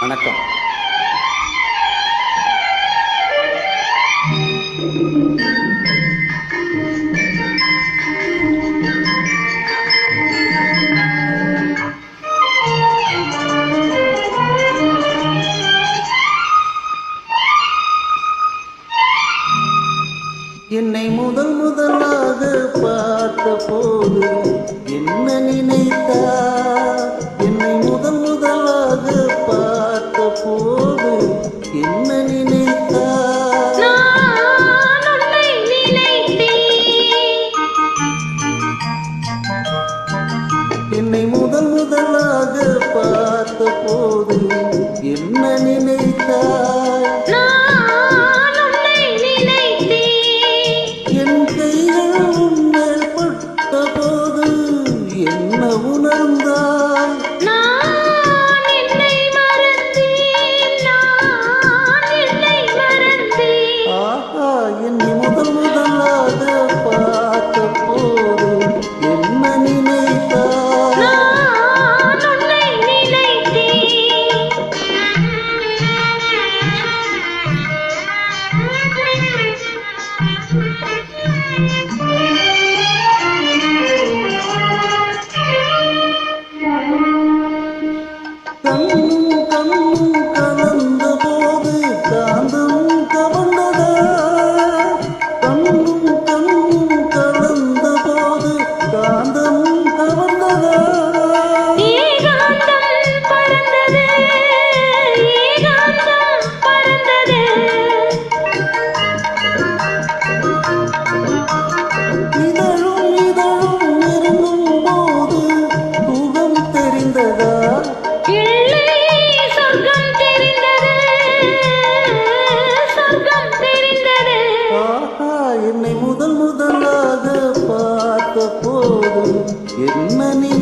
வணக்கம். என்னை முதல் முதலாக பார்த்த போது என்ன நினைத்தார்? முதல் முதலாக பார்த்த போது என்ன நினைத்தாய்? என் கைகள் உன்னை பட்ட போது என்ன உணர்ந்தாய்? It money.